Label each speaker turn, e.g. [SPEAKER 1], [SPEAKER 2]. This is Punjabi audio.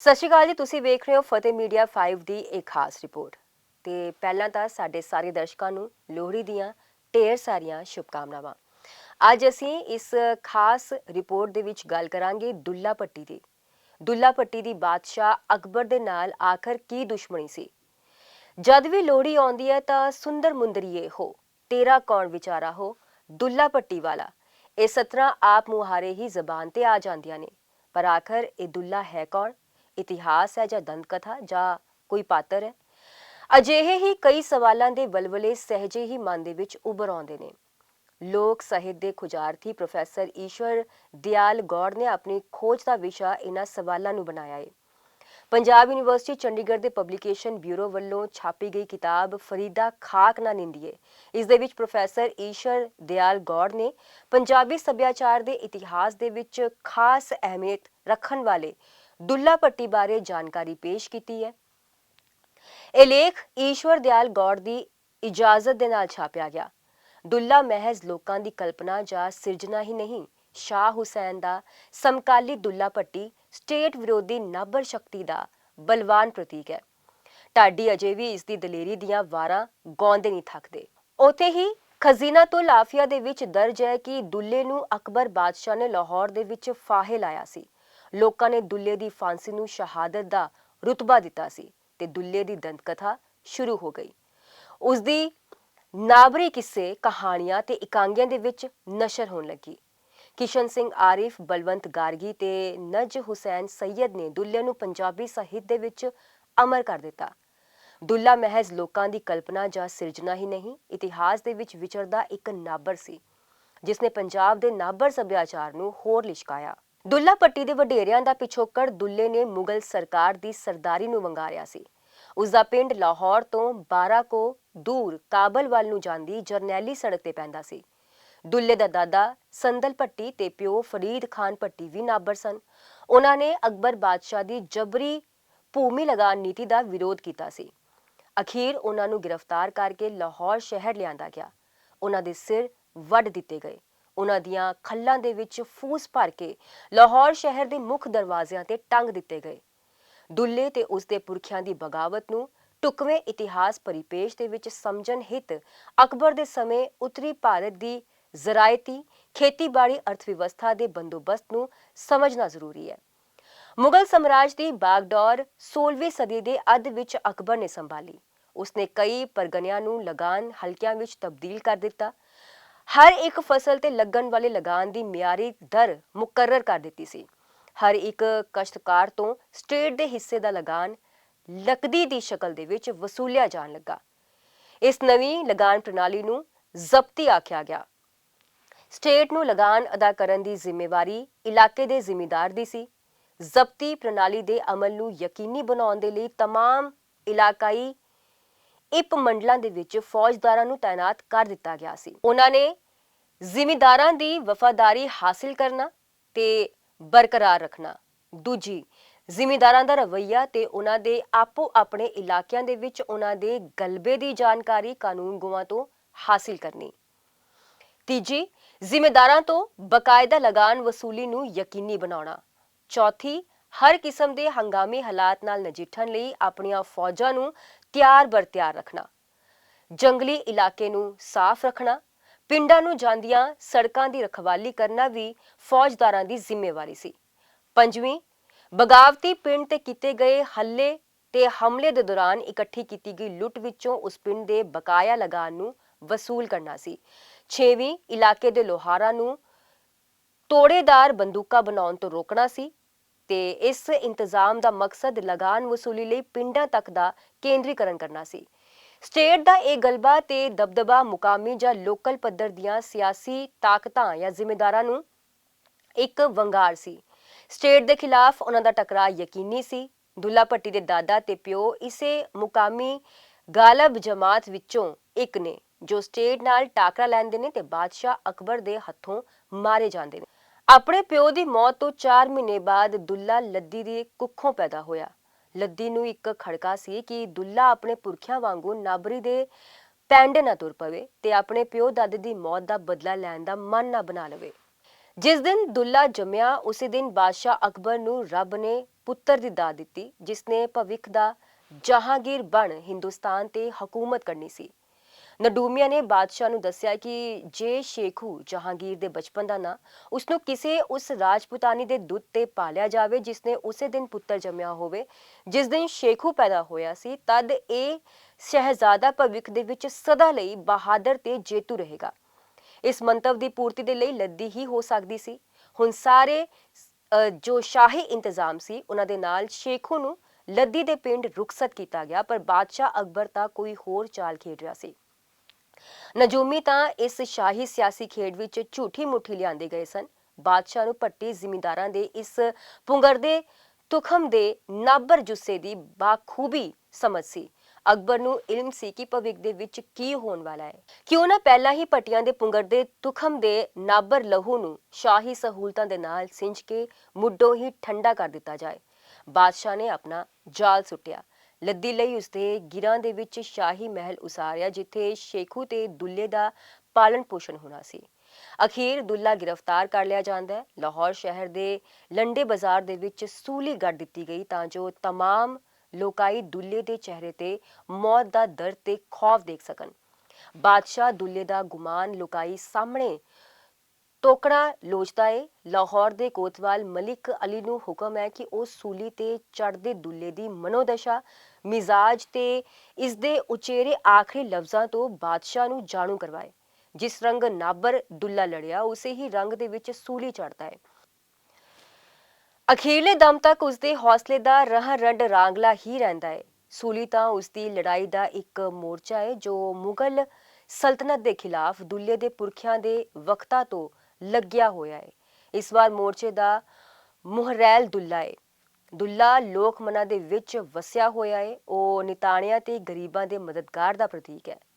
[SPEAKER 1] ਸਤਿ ਸ਼੍ਰੀ ਅਕਾਲ ਜੀ, ਤੁਸੀਂ ਵੇਖ ਰਹੇ ਹੋ ਫਤਿਹ ਮੀਡੀਆ 5 ਦੀ ਇੱਕ ਖਾਸ ਰਿਪੋਰਟ। ਤੇ ਪਹਿਲਾਂ ਤਾਂ ਸਾਡੇ ਸਾਰੇ ਦਰਸ਼ਕਾਂ ਨੂੰ ਲੋਹੜੀ ਦੀਆਂ ਢੇਰ ਸਾਰੀਆਂ ਸ਼ੁਭਕਾਮਨਾਵਾਂ। ਅੱਜ ਅਸੀਂ ਇਸ ਖਾਸ ਰਿਪੋਰਟ ਦੇ ਵਿੱਚ ਗੱਲ ਕਰਾਂਗੇ ਦੁੱਲਾ ਭੱਟੀ ਦੀ। ਦੁੱਲਾ ਭੱਟੀ ਦੀ ਬਾਦਸ਼ਾਹ ਅਕਬਰ ਦੇ ਨਾਲ ਆਖਰ ਕੀ ਦੁਸ਼ਮਣੀ ਸੀ? ਜਦ ਵੀ ਲੋਹੜੀ ਆਉਂਦੀ ਹੈ ਤਾਂ ਸੁੰਦਰ ਮੁੰਦਰੀਏ ਹੋ, ਤੇਰਾ ਕੌਣ ਵਿਚਾਰਾ ਹੋ, ਦੁੱਲਾ ਭੱਟੀ ਵਾਲਾ। ਇਹ ਸਤਰਾਂ ਆਪ ਮੁਹਾਰੇ ਹੀ ਜ਼ਬਾਨ ਤੇ ਆ ਜਾਂਦੀਆਂ ਨੇ। ਪਰ ਆਖਰ ਇਹ ਦੁੱਲਾ ਹੈ ਕੌਣ? ਇਤਿਹਾਸ ਹੈ ਜਾਂ ਦੰਦ ਕਥਾ ਜਾਂ ਕੋਈ ਪਾਤਰ ਹੈ, ਅਜਿਹੇ ਹੀ ਕਈ ਸਵਾਲਾਂ ਦੇ ਵਲਵਲੇ ਸਹਿਜੇ ਹੀ ਮਨ ਦੇ ਵਿੱਚ ਉਭਰ ਆਉਂਦੇ ਨੇ। ਲੋਕ ਸਾਹਿਤ ਦੇ ਖੁਜਾਰਥੀ ਪ੍ਰੋਫੈਸਰ ਈਸ਼ਵਰ ਦਿਆਲ ਗੌੜ ਨੇ ਆਪਣੀ ਖੋਜ ਦਾ ਵਿਸ਼ਾ ਇਹਨਾਂ ਸਵਾਲਾਂ ਨੂੰ ਬਣਾਇਆ ਹੈ ਪੰਜਾਬ ਯੂਨੀਵਰਸਿਟੀ ਚੰਡੀਗੜ੍ਹ ਦੇ ਪਬਲੀਕੇਸ਼ਨ ਬਿਊਰੋ ਵੱਲੋਂ ਛਾਪੀ ਗਈ ਕਿਤਾਬ ਫਰੀਦਾ ਖਾਕ ਨਾ ਨਿੰਦੀਏ ਇਸ ਦੇ ਵਿੱਚ ਪ੍ਰੋਫੈਸਰ ਈਸ਼ਰ ਦਿਆਲ ਗੌੜ ਨੇ ਪੰਜਾਬੀ ਸੱਭਿਆਚਾਰ ਦੇ ਇਤਿਹਾਸ ਦੇ ਵਿੱਚ ਖਾਸ ਅਹਿਮੀਅਤ ਰੱਖਣ ਵਾਲੇ ਦੁੱਲਾ ਭੱਟੀ ਬਾਰੇ ਜਾਣਕਾਰੀ ਪੇਸ਼ ਕੀਤੀ ਹੈ। ਇਹ ਲੇਖ ਈਸ਼ਵਰ ਦਿਆਲ ਗੌੜ ਦੀ ਇਜਾਜ਼ਤ ਦੇ ਨਾਲ ਛਾਪਿਆ ਗਿਆ। ਦੁੱਲਾ ਮਹਿਜ਼ ਲੋਕਾਂ ਦੀ ਕਲਪਨਾ ਜਾਂ ਸਿਰਜਣਾ ਹੀ ਨਹੀਂ, ਸ਼ਾਹ ਹੁਸੈਨ ਦਾ ਸਮਕਾਲੀ ਦੁੱਲਾ ਭੱਟੀ ਸਟੇਟ ਵਿਰੋਧੀ ਨਾਬਰ ਸ਼ਕਤੀ ਦਾ ਬਲਵਾਨ ਪ੍ਰਤੀਕ ਹੈ। ਢਾਡੀ ਅਜੇ ਵੀ ਇਸ ਦੀ ਦਲੇਰੀ ਦੀਆਂ ਵਾਰਾਂ ਗਾਉਂਦੇ ਨਹੀਂ ਥੱਕਦੇ। ਉਥੇ ਹੀ ਖਜ਼ੀਨਾ ਤੋਂ ਲਾਫੀਆ ਦੇ ਵਿੱਚ ਦਰਜ ਹੈ ਕਿ ਦੁੱਲੇ ਨੂੰ ਅਕਬਰ ਬਾਦਸ਼ਾਹ ਨੇ ਲਾਹੌਰ ਦੇ ਵਿੱਚ ਫਾਹੇ ਲਾਇਆ ਸੀ। ਲੋਕਾਂ ਨੇ ਦੁੱਲੇ ਦੀ ਫਾਂਸੀ ਨੂੰ ਸ਼ਹਾਦਤ ਦਾ ਰੁਤਬਾ ਦਿੱਤਾ ਸੀ ਤੇ ਦੁੱਲੇ ਦੀ ਦੰਤਕਥਾ ਸ਼ੁਰੂ ਹੋ ਗਈ। ਉਸ ਦੀ ਨਾਬਰੀ ਕਿੱਸੇ, ਕਹਾਣੀਆਂ ਤੇ ਇਕਾਂਗੀਆਂ ਦੇ ਵਿੱਚ ਨਸ਼ਰ ਹੋਣ ਲੱਗੀ। ਕਿਸ਼ਨ ਸਿੰਘ ਆਰਿਫ, ਬਲਵੰਤ ਗਾਰਗੀ ਤੇ ਨਜ ਹੁਸੈਨ ਸੈਯਦ ਨੇ ਦੁੱਲੇ ਨੂੰ ਪੰਜਾਬੀ ਸਾਹਿਤ ਦੇ ਵਿੱਚ ਅਮਰ ਕਰ ਦਿੱਤਾ। ਦੁੱਲਾ ਮਹਿਜ਼ ਲੋਕਾਂ ਦੀ ਕਲਪਨਾ ਜਾਂ ਸਿਰਜਣਾ ਹੀ ਨਹੀਂ, ਇਤਿਹਾਸ ਦੇ ਵਿੱਚ ਵਿਚਰਦਾ ਇੱਕ ਨਾਬਰ ਸੀ ਜਿਸ ਨੇ ਪੰਜਾਬ ਦੇ ਨਾਬਰ ਸੱਭਿਆਚਾਰ ਨੂੰ ਹੋਰ ਲਿਸ਼ਕਾਇਆ। ਦੁੱਲਾ ਪੱਟੀ ਦੇ ਵਡੇਰਿਆਂ ਦਾ ਪਿਛੋਕੜ ਦੁੱਲੇ ਨੇ ਮੁਗਲ ਸਰਕਾਰ ਦੀ ਸਰਦਾਰੀ ਨੂੰ ਵੰਗਾਰਿਆ ਸੀ। ਉਸ ਦਾ ਪਿੰਡ ਲਾਹੌਰ ਤੋਂ 12 ਕੋ ਦੂਰ ਕਾਬਲ ਵੱਲ ਨੂੰ ਜਾਂਦੀ ਜਰਨੈਲੀ ਸੜਕ ਤੇ ਪੈਂਦਾ ਸੀ। ਦੁੱਲੇ ਦਾ ਦਾਦਾ ਸੰਦਲ ਭੱਟੀ ਤੇ ਪਿਓ ਫਰੀਦ ਖਾਨ ਭੱਟੀ ਵੀ ਨਾਬਰ ਸਨ। ਉਹਨਾਂ ਨੇ ਅਕਬਰ ਬਾਦਸ਼ਾਹ ਦੀ ਜਬਰੀ ਭੂਮੀ ਲਗਾਨ ਨੀਤੀ ਦਾ ਵਿਰੋਧ ਕੀਤਾ ਸੀ। ਅਖੀਰ ਉਹਨਾਂ ਨੂੰ ਗ੍ਰਿਫਤਾਰ ਕਰਕੇ ਲਾਹੌਰ ਸ਼ਹਿਰ ਲਿਆਂਦਾ ਗਿਆ। ਉਹਨਾਂ ਦੇ ਸਿਰ ਵੱਢ ਦਿੱਤੇ ਗਏ। ਉਹਨਾਂ ਦੀਆਂ ਖੱਲਾਂ ਦੇ ਵਿੱਚ ਫੂਸ ਭਰ ਕੇ ਲਾਹੌਰ ਸ਼ਹਿਰ ਦੇ ਮੁੱਖ ਦਰਵਾਜ਼ਿਆਂ ਤੇ ਟੰਗ ਦਿੱਤੇ ਗਏ। ਦੁੱਲੇ ਤੇ ਉਸ ਦੇ ਪੁਰਖਿਆਂ ਦੀ ਬਗਾਵਤ ਨੂੰ ਟੁਕਵੇਂ ਇਤਿਹਾਸ ਪਰਿਪੇਸ਼ ਦੇ ਵਿੱਚ ਸਮਝਣ ਹਿਤ ਅਕਬਰ ਦੇ ਸਮੇਂ ਉੱਤਰੀ ਭਾਰਤ ਦੀ ਜ਼ਰਾਇਤੀ ਖੇਤੀਬਾੜੀ ਅਰਥਵਿਵਸਥਾ ਦੇ ਬੰਦੋਬਸਤ ਨੂੰ ਸਮਝਣਾ ਜ਼ਰੂਰੀ ਹੈ। ਮੁਗਲ ਸਮਰਾਜ ਦੀ ਬਾਗਡੋਰ 16ਵੀਂ ਸਦੀ ਦੇ ਅੱਧ ਵਿੱਚ ਅਕਬਰ ਨੇ ਸੰਭਾਲੀ। ਉਸਨੇ ਕਈ ਪਰਗਨਿਆਂ ਨੂੰ ਲਗਾਨ ਹਲਕਿਆਂ ਵਿੱਚ ਤਬਦੀਲ ਕਰ ਦਿੱਤਾ। ਹਰ ਇੱਕ ਫਸਲ ਤੇ ਲੱਗਣ ਵਾਲੇ ਲਗਾਨ ਦੀ ਮਿਆਰੀ ਦਰ ਮੁਕਰਰ ਕਰ ਦਿੱਤੀ ਸੀ ਹਰ ਇੱਕ ਕਸ਼ਤਕਾਰ ਤੋਂ ਸਟੇਟ ਦੇ ਹਿੱਸੇ ਦਾ ਲਗਾਨ ਲਕਦੀ ਦੀ ਸ਼ਕਲ ਦੇ ਵਿੱਚ ਵਸੂਲਿਆ ਜਾਣ ਲੱਗਾ ਇਸ ਨਵੀਂ ਲਗਾਨ ਪ੍ਰਣਾਲੀ ਨੂੰ ਜ਼ਬਤੀ ਆਖਿਆ ਗਿਆ ਸਟੇਟ ਨੂੰ ਲਗਾਨ ਅਦਾ ਕਰਨ ਦੀ ਜ਼ਿੰਮੇਵਾਰੀ ਇਲਾਕੇ ਦੇ ਜ਼ਿਮੀਂਦਾਰ ਦੀ ਸੀ ਜ਼ਬਤੀ ਪ੍ਰਣਾਲੀ ਦੇ ਅਮਲ ਨੂੰ ਯਕੀਨੀ ਬਣਾਉਣ ਦੇ ਲਈ तमाम ਇਲਾਕਾਈ ਇਪ ਮੰਡਲਾਂ ਦੇ ਵਿੱਚ ਫੌਜਦਾਰਾਂ ਨੂੰ ਤਾਇਨਾਤ ਕਰ ਦਿੱਤਾ ਗਿਆ ਸੀ। ਉਹਨਾਂ ਨੇ ਜ਼ਿਮੀਦਾਰਾਂ ਦੀ ਵਫਾਦਾਰੀ ਹਾਸਿਲ ਕਰਨਾ ਤੇ ਬਰਕਰਾਰ ਰੱਖਣਾ। ਦੂਜੀ, ਜ਼ਿਮੀਂਦਾਰਾਂ ਦਾ ਰਵੱਈਆ ਤੇ ਉਹਨਾਂ ਦੇ ਆਪੋ ਆਪਣੇ ਇਲਾਕਿਆਂ ਦੇ ਵਿੱਚ ਉਹਨਾਂ ਦੇ ਗਲਬੇ ਦੀ ਜਾਣਕਾਰੀ ਕਾਨੂੰਨ ਗੋਆਂ ਤੋਂ ਹਾਸਿਲ ਕਰਨੀ। ਤੀਜੀ, ਜ਼ਿਮੀਦਾਰਾਂ ਤੋਂ ਬਕਾਇਦਾ ਲਗਾਨ ਵਸੂਲੀ ਨੂੰ ਯਕੀਨੀ ਬਣਾਉਣਾ। ਚੌਥੀ, ਹਰ ਕਿਸਮ ਦੇ ਹੰਗਾਮੀ ਹਾਲਾਤ ਨਾਲ ਨਜਿੱਠਣ ਲਈ ਆਪਣੀਆਂ ਫੌਜਾਂ ਨੂੰ ਤਿਆਰ ਬਰ ਤਿਆਰ ਰੱਖਣਾ। ਜੰਗਲੀ ਇਲਾਕੇ ਨੂੰ ਸਾਫ਼ ਰੱਖਣਾ, ਪਿੰਡਾਂ ਨੂੰ ਜਾਂਦੀਆਂ ਸੜਕਾਂ ਦੀ ਰਖਵਾਲੀ ਕਰਨਾ ਵੀ ਫੌਜਦਾਰਾਂ ਦੀ ਜ਼ਿੰਮੇਵਾਰੀ ਸੀ। ਪੰਜਵੀਂ, ਬਗਾਵਤੀ ਪਿੰਡ ਤੇ ਕੀਤੇ ਗਏ ਹੱਲੇ ਤੇ ਹਮਲੇ ਦੇ ਦੌਰਾਨ ਇਕੱਠੀ ਕੀਤੀ ਗਈ ਲੁੱਟ ਵਿੱਚੋਂ ਉਸ ਪਿੰਡ ਦੇ ਬਕਾਇਆ ਲਗਾਨ ਨੂੰ ਵਸੂਲ ਕਰਨਾ ਸੀ। ਛੇਵੀਂ, ਇਲਾਕੇ ਦੇ ਲੋਹਾਰਾਂ ਨੂੰ ਤੋੜੇਦਾਰ ਬੰਦੂਕਾਂ ਬਣਾਉਣ ਤੋਂ ਰੋਕਣਾ ਸੀ। ਤੇ ਇਸ ਇੰਤਜ਼ਾਮ ਦਾ ਮਕਸਦ ਲਗਾਨ ਵਸੂਲੀ ਲਈ ਪਿੰਡਾਂ ਤੱਕ ਦਾ ਕੇਂਦਰੀਕਰਨ ਕਰਨਾ ਸੀ। ਸਟੇਟ ਦਾ ਇਹ ਗਲਬਾ ਤੇ ਦਬਦਬਾ ਮੁਕਾਮੀ ਜਾਂ ਲੋਕਲ ਪੱਧਰ ਦੀਆਂ ਸਿਆਸੀ ਤਾਕਤਾਂ ਜਾਂ ਜ਼ਿੰਮੇਦਾਰਾਂ ਨੂੰ ਇੱਕ ਵੰਗਾਰ ਸੀ। ਸਟੇਟ ਦੇ ਖਿਲਾਫ ਉਹਨਾਂ ਦਾ ਟਕਰਾਅ ਯਕੀਨੀ ਸੀ। ਦੁੱਲਾ ਭੱਟੀ ਦੇ ਦਾਦਾ ਤੇ ਪਿਓ ਇਸੇ ਮੁਕਾਮੀ ਗਾਲਬ ਜਮਾਤ ਵਿੱਚੋਂ ਇੱਕ ਨੇ, ਜੋ ਸਟੇਟ ਨਾਲ ਟਾਕਰਾ ਲੈਂਦੇ ਨੇ ਤੇ ਬਾਦਸ਼ਾਹ ਅਕਬਰ ਦੇ ਹੱਥੋਂ ਮਾਰੇ ਜਾਂਦੇ ਨੇ। ਆਪਣੇ ਪਿਓ ਦੀ ਮੌਤ ਤੋਂ 4 ਮਹੀਨੇ ਬਾਅਦ ਦੁੱਲਾ ਲੱਦੀ ਦੀ ਕੁੱਖੋਂ ਪੈਦਾ ਹੋਇਆ। ਲੱਦੀ ਨੂੰ ਇੱਕ ਖੜਕਾ ਸੀ ਕਿ ਦੁੱਲਾ ਆਪਣੇ ਪੁਰਖਿਆਂ ਵਾਂਗੂ ਨਾਬਰੀ ਦੇ ਪੈਂਡੇ ਨਾ ਤੁਰ ਪਵੇ ਤੇ ਆਪਣੇ ਪਿਓ ਦਾਦੇ ਦੀ ਮੌਤ ਦਾ ਬਦਲਾ ਲੈਣ ਦਾ ਮਨ ਨਾ ਬਣਾ ਲਵੇ। ਜਿਸ ਦਿਨ ਦੁੱਲਾ ਜੰਮਿਆ, ਉਸੇ ਦਿਨ ਬਾਦਸ਼ਾਹ ਅਕਬਰ ਨੂੰ ਰੱਬ ਨੇ ਪੁੱਤਰ ਦੀ ਦਾਤ ਦਿੱਤੀ ਜਿਸ ਨੇ ਭਵਿੱਖ ਦਾ ਜਹਾਂਗੀਰ ਬਣ ਹਿੰਦੁਸਤਾਨ ਤੇ ਹਕੂਮਤ ਕਰਨੀ ਸੀ। ਨਡੂਮੀਆ ਨੇ ਬਾਦਸ਼ਾਹ ਨੂੰ ਦੱਸਿਆ ਕਿ ਜੇ ਸ਼ੇਖੂ ਜਹਾਂਗੀਰ ਦੇ ਬਚਪਨ ਦਾ ਨਾਂ ਉਸ ਨੂੰ ਕਿਸੇ ਉਸ ਰਾਜਪੂਤਾਨੀ ਦੇ ਦੁੱਧ ਤੇ ਪਾਲਿਆ ਜਾਵੇ ਜਿਸ ਨੇ ਉਸੇ ਦਿਨ ਪੁੱਤਰ ਜੰਮਿਆ ਹੋਵੇ, ਜਿਸ ਦਿਨ ਸ਼ੇਖੂ ਪੈਦਾ ਹੋਇਆ ਸੀ, ਤਦ ਇਹ ਸ਼ਹਿਜ਼ਾਦਾ ਭਵਿੱਖ ਦੇ ਵਿੱਚ ਸਦਾ ਲਈ ਬਹਾਦਰ ਤੇ ਜੇਤੂ ਰਹੇਗਾ। ਇਸ ਮੰਤਵ ਦੀ ਪੂਰਤੀ ਦੇ ਲਈ ਲੱਦੀ ਹੀ ਹੋ ਸਕਦੀ ਸੀ। ਹੁਣ ਸਾਰੇ ਜੋ ਸ਼ਾਹੀ ਇੰਤਜ਼ਾਮ ਸੀ, ਉਹਨਾਂ ਦੇ ਨਾਲ ਸ਼ੇਖੂ ਨੂੰ ਲੱਦੀ ਦੇ ਪਿੰਡ ਰੁਖਸਤ ਕੀਤਾ ਗਿਆ, ਪਰ ਬਾਦਸ਼ਾਹ ਅਕਬਰ ਤਾਂ ਕੋਈ ਹੋਰ ਚਾਲ ਖੇਡ ਰਿਹਾ ਸੀ। ਨਜੂਮੀ ਤਾਂ ਇਸ ਸ਼ਾਹੀ ਸਿਆਸੀ ਖੇਡ ਵਿੱਚ ਝੂਠੀ ਮੁੱਠੀ ਲਿਆਂਦੇ ਗਏ ਸਨ। ਬਾਦਸ਼ਾਹ ਨੂੰ ਪੱਟੀ ਜ਼ਿਮੀਂਦਾਰਾਂ ਦੇ ਇਸ ਪੁੰਗਰਦੇ ਤੁਖਮ ਦੇ ਨਾਬਰ ਜੁੱਸੇ ਦੀ ਬਾਖੂਬੀ ਸਮਝ ਸੀ। ਅਕਬਰ ਨੂੰ ਇਲਮ ਸੀ ਕਿ ਭਵਿੱਖ ਦੇ ਵਿੱਚ ਕੀ ਹੋਣ ਵਾਲਾ ਹੈ। ਕਿਉਂ ਨਾ ਪਹਿਲਾਂ ਹੀ ਪੱਟੀਆਂ ਦੇ ਪੁੰਗਰਦੇ ਤੁਖਮ ਦੇ ਨਾਬਰ ਲਹੂ ਨੂੰ ਸ਼ਾਹੀ ਸਹੂਲਤਾਂ ਦੇ ਨਾਲ ਸਿੰਜ ਕੇ ਮੁੱਢੋਂ ਹੀ ਠੰਡਾ ਕਰ ਦਿੱਤਾ ਜਾਏ। ਬਾਦਸ਼ਾਹ ਨੇ ਆਪਣਾ ਜਾਲ ਸੁੱਟਿਆ। ਲੱਦੀ ਲਈ ਉਸਦੇ ਗਿਰਾਂ ਦੇ ਵਿੱਚ ਸ਼ਾਹੀ ਮਹਿਲ ਉਸਾਰਿਆ ਜਿੱਥੇ ਸ਼ੇਖੂ ਤੇ ਦੁੱਲੇ ਦਾ ਪਾਲਣ ਪੋਸ਼ਣ ਹੋਣਾ ਸੀ ਅਖੀਰ ਦੁੱਲਾ ਗ੍ਰਿਫਤਾਰ ਕਰ ਲਿਆ ਜਾਂਦਾ ਹੈ ਲਾਹੌਰ ਸ਼ਹਿਰ ਦੇ ਲੰਡੇ ਬਾਜ਼ਾਰ ਦੇ ਵਿੱਚ ਸੂਲੀ ਗੱਡ ਦਿੱਤੀ ਗਈ ਤਾਂ ਜੋ तमाम ਲੋਕਾਈ ਦੁੱਲੇ ਦੇ ਚਿਹਰੇ ਤੇ ਮੌਤ ਦਾ ਦਰਦ ਤੇ ਖੌਫ ਦੇਖ ਸਕਣ ਬਾਦਸ਼ਾਹ ਦੁੱਲੇ ਦਾ ਗੁਮਾਨ ਲੋਕਾਈ ਸਾਹਮਣੇ ਟੋਕਣਾ ਲੋਚਦਾ ਏ ਲਾਹੌਰ ਦੇ ਕੋਤਵਾਲ ਮਲਿਕ ਅਲੀ ਨੂੰ ਹੁਕਮ ਹੈ ਕਿ ਉਹ ਸੂਲੀ ਤੇ ਚੜਦੇ ਦੁੱਲੇ ਦੀ ਮਨੋਦਸ਼ਾ, ਮਿਜ਼ਾਜ ਤੇ ਇਸ ਦੇ ਉਚੇਰੇ ਆਖਰੀ ਲਫ਼ਜ਼ਾਂ ਤੋਂ ਬਾਦਸ਼ਾਹ ਨੂੰ ਜਾਣੂ ਕਰਵਾਏ। ਜਿਸ ਰੰਗ ਨਾਬਰ ਦੁੱਲਾ ਲੜਿਆ, ਉਸੇ ਹੀ ਰੰਗ ਦੇ ਵਿੱਚ ਸੂਲੀ ਚੜਦਾ ਹੈ। ਅਖੀਰਲੇ ਦਮ ਤੱਕ ਉਸਦੇ ਹੌਸਲੇ ਦਾ ਰਹ ਰੰਡ ਰਾਂਗਲਾ ਹੀ ਰਹਿੰਦਾ ਹੈ। ਸੂਲੀ ਤਾਂ ਉਸਦੀ ਲੜਾਈ ਦਾ ਇੱਕ ਮੋਰਚਾ ਹੈ, ਜੋ ਮੁਗਲ ਸਲਤਨਤ ਦੇ ਖਿਲਾਫ ਦੁੱਲੇ ਦੇ ਪੁਰਖਿਆਂ ਦੇ ਵਕਤਾਂ ਤੋਂ ਲੱਗਿਆ ਹੋਇਆ ਹੈ। ਇਸ ਵਾਰ ਮੋਰਚੇ ਦਾ ਮੁਹਰੈਲ ਦੁੱਲਾ ਹੈ। ਦੁੱਲਾ ਲੋਕ ਮਨਾਂ ਦੇ ਵਿੱਚ ਵਸਿਆ ਹੋਇਆ ਹੈ। ਉਹ ਨਿਤਾਣਿਆਂ ਤੇ ਗਰੀਬਾਂ ਦੇ ਮਦਦਗਾਰ ਦਾ ਪ੍ਰਤੀਕ ਹੈ।